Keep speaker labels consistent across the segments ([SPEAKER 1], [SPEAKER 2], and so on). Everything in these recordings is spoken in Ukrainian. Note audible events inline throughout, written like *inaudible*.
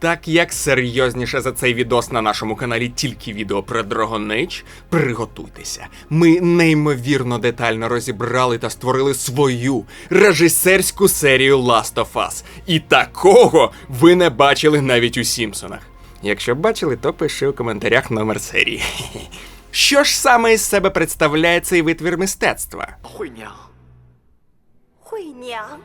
[SPEAKER 1] Так як серйозніше за цей відос на нашому каналі тільки відео про Dragon Age, приготуйтеся. Ми неймовірно детально розібрали та створили свою режисерську серію Last of Us. І такого ви не бачили навіть у Сімпсонах. Якщо бачили, то пиши у коментарях номер серії. *laughs* Що ж саме із себе представляє цей витвір мистецтва?
[SPEAKER 2] 惠娘，
[SPEAKER 3] 惠娘，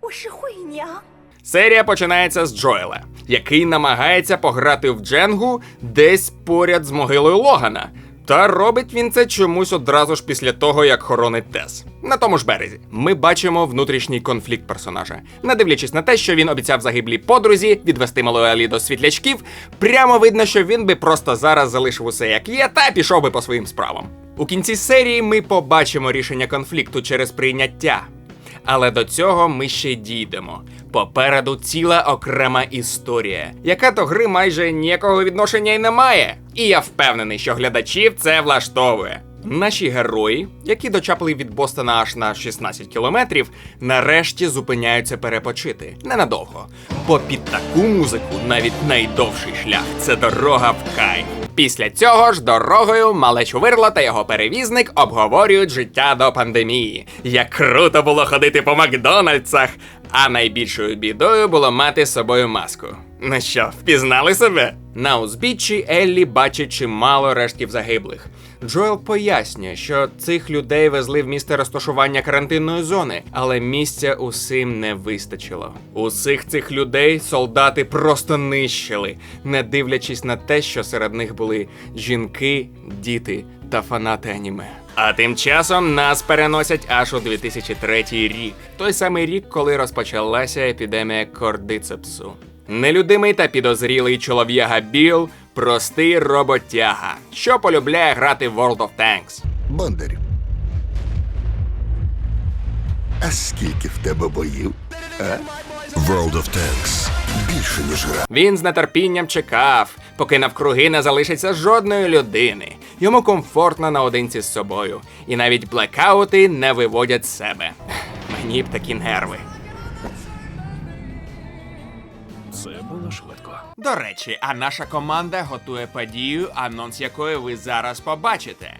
[SPEAKER 3] 我是惠娘。
[SPEAKER 1] Серія починається з Джоела, який намагається пограти в Дженгу десь поряд з могилою Логана. Та робить він це чомусь одразу ж після того, як хоронить Тес. На тому ж березі ми бачимо внутрішній конфлікт персонажа. Не дивлячись на те, що він обіцяв загиблій подрузі відвести малу Елі до світлячків, прямо видно, що він би просто зараз залишив усе як є, та пішов би по своїм справам. У кінці серії ми побачимо рішення конфлікту через прийняття. Але до цього ми ще дійдемо. Попереду ціла окрема історія, яка до гри майже ніякого відношення й не має. І я впевнений, що глядачів це влаштовує. Наші герої, які дочапли від Бостона аж на 16 кілометрів, нарешті зупиняються перепочити ненадовго. Бо під таку музику навіть найдовший шлях це дорога в кайф. Після цього ж дорогою малеч Вирло та його перевізник обговорюють життя до пандемії. Як круто було ходити по Макдональдсах, а найбільшою бідою було мати з собою маску. Ну що, впізнали себе? На узбіччі Еллі бачить чимало рештків загиблих. Джоел пояснює, що цих людей везли в місце розташування карантинної зони, але місця усім не вистачило. Усіх цих людей солдати просто нищили, не дивлячись на те, що серед них були жінки, діти та фанати аніме. А тим часом нас переносять аж у 2003 рік, той самий рік, коли розпочалася епідемія кордицепсу. Нелюдимий та підозрілий чолов'яга Біл простий роботяга, що полюбляє грати в World of Tanks.
[SPEAKER 4] Бондарю. А скільки в тебе боїв? А? World of Tanks. Більше, ніж гра.
[SPEAKER 1] Він з нетерпінням чекав, поки навкруги не залишиться жодної людини. Йому комфортно наодинці з собою, і навіть блекаути не виводять з себе. Мені б такі нерви.
[SPEAKER 2] це було швидко.
[SPEAKER 1] До речі, а наша команда готує подію, анонс якої ви зараз побачите.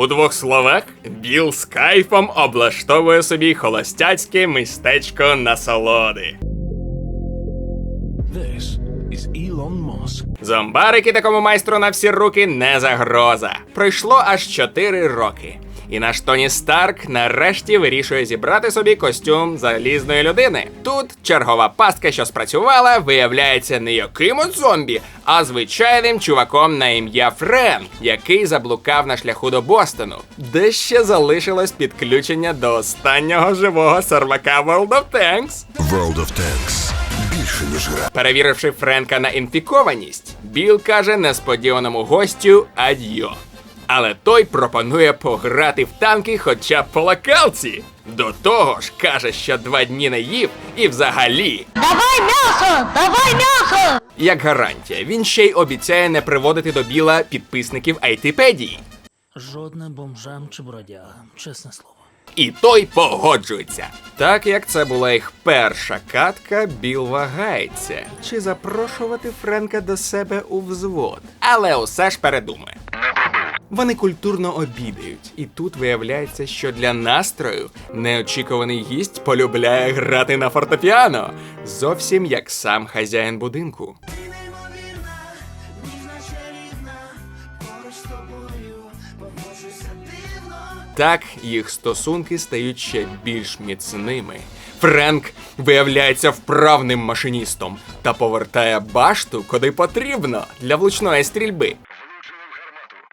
[SPEAKER 1] У двох словах, Біл з кайфом облаштовує собі холостяцьке містечко насолоди.
[SPEAKER 2] This is Elon Musk.
[SPEAKER 1] Зомбарики такому майстру на всі руки не загроза. Пройшло аж 4 роки. І наш Тоні Старк нарешті вирішує зібрати собі костюм залізної людини. Тут чергова пастка, що спрацювала, виявляється не якимось зомбі, а звичайним чуваком на ім'я Френ, який заблукав на шляху до Бостону, де ще залишилось підключення до останнього живого сервака World of Tanks.
[SPEAKER 4] World of Tanks. Більше, ніж гра.
[SPEAKER 1] Перевіривши Френка на інфікованість, Біл каже несподіваному гостю адьо. Але той пропонує пограти в танки хоча б по локалці. До того ж, каже, що два дні не їв і взагалі.
[SPEAKER 5] Давай мясо! Давай мясо!
[SPEAKER 1] Як гарантія, він ще й обіцяє не приводити до біла підписників айтипедії.
[SPEAKER 6] Жодним бомжам чи бродягам, чесне слово.
[SPEAKER 1] І той погоджується. Так як це була їх перша катка, Біл вагається, чи запрошувати Френка до себе у взвод. Але усе ж передумає. Вони культурно обідають, і тут виявляється, що для настрою неочікуваний гість полюбляє грати на фортепіано, зовсім як сам хазяїн будинку. Так їх стосунки стають ще більш міцними. Френк виявляється вправним машиністом та повертає башту, куди потрібно для влучної стрільби.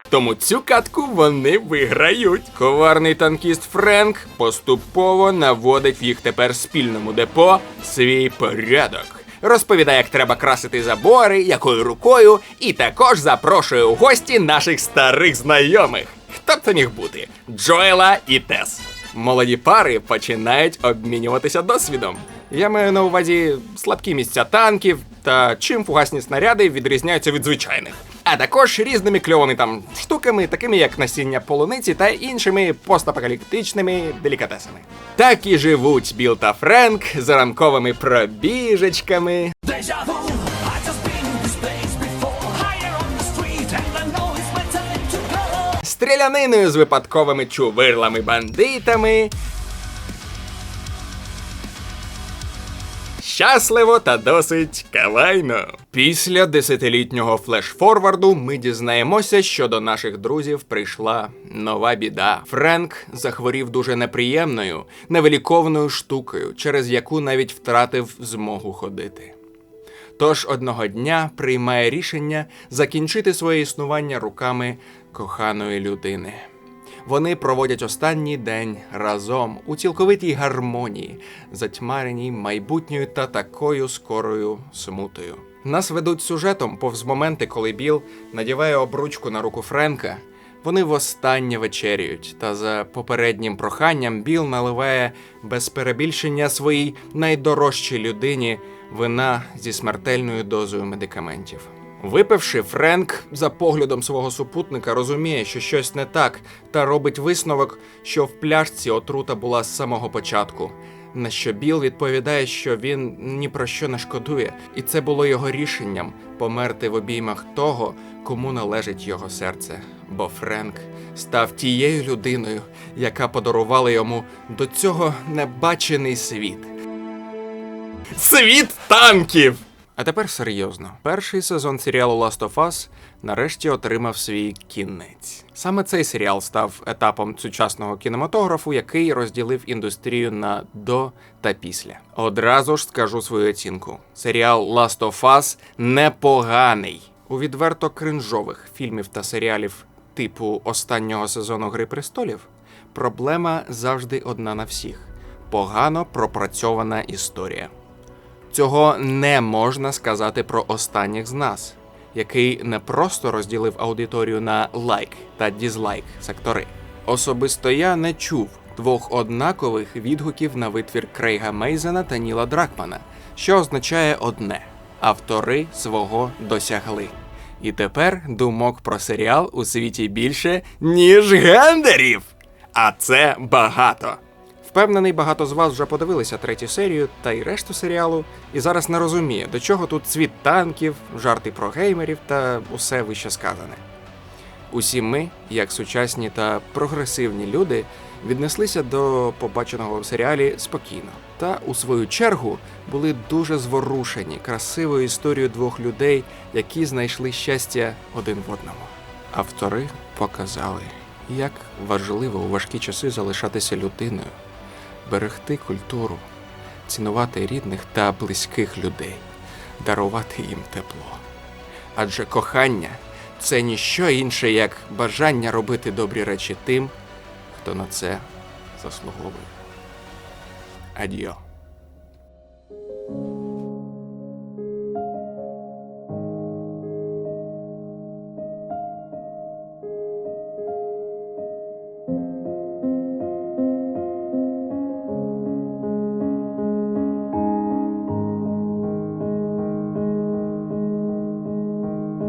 [SPEAKER 1] Тому цю катку вони виграють. Коварний танкіст Френк поступово наводить в їх тепер спільному депо свій порядок. Розповідає, як треба красити забори, якою рукою, і також запрошує у гості наших старих знайомих. Хто б це міг бути? Джоела і Тес. Молоді пари починають обмінюватися досвідом. Я маю на увазі слабкі місця танків та чим фугасні снаряди відрізняються від звичайних. А також різними кльовими там штуками, такими як насіння полуниці та іншими постапокаліптичними делікатесами. Так і живуть Біл та Френк з ранковими пробіжечками,
[SPEAKER 2] Deja vu, I just been
[SPEAKER 1] Щасливо та досить кавайно. Після десятилітнього флеш-форварду ми дізнаємося, що до наших друзів прийшла нова біда. Френк захворів дуже неприємною, невиліковною штукою, через яку навіть втратив змогу ходити. Тож одного дня приймає рішення закінчити своє існування руками коханої людини. Вони проводять останній день разом у цілковитій гармонії, затьмареній майбутньою та такою скорою смутою. Нас ведуть сюжетом повз моменти, коли Біл надіває обручку на руку Френка. Вони востаннє вечерюють, та за попереднім проханням Біл наливає без перебільшення своїй найдорожчій людині вина зі смертельною дозою медикаментів. Випивши, Френк за поглядом свого супутника розуміє, що щось не так, та робить висновок, що в пляшці отрута була з самого початку. На що Біл відповідає, що він ні про що не шкодує, і це було його рішенням померти в обіймах того, кому належить його серце. Бо Френк став тією людиною, яка подарувала йому до цього небачений світ. Світ танків! А тепер серйозно. Перший сезон серіалу Last of Us нарешті отримав свій кінець. Саме цей серіал став етапом сучасного кінематографу, який розділив індустрію на до та після. Одразу ж скажу свою оцінку: серіал Last of Us непоганий. У відверто кринжових фільмів та серіалів типу останнього сезону Гри престолів проблема завжди одна на всіх: погано пропрацьована історія. Цього не можна сказати про останніх з нас, який не просто розділив аудиторію на лайк та дізлайк сектори. Особисто я не чув двох однакових відгуків на витвір Крейга Мейзена та Ніла Дракмана, що означає одне: автори свого досягли. І тепер думок про серіал у світі більше, ніж гендерів. А це багато. Впевнений, багато з вас вже подивилися третю серію та й решту серіалу, і зараз не розуміє, до чого тут світ танків, жарти про геймерів та усе вище сказане. Усі ми, як сучасні та прогресивні люди, віднеслися до побаченого в серіалі спокійно, та у свою чергу були дуже зворушені красивою історією двох людей, які знайшли щастя один в одному. Автори показали, як важливо у важкі часи залишатися людиною, берегти культуру, цінувати рідних та близьких людей, дарувати їм тепло. Адже кохання це ніщо інше, як бажання робити добрі речі тим, хто на це заслуговує. Адіо.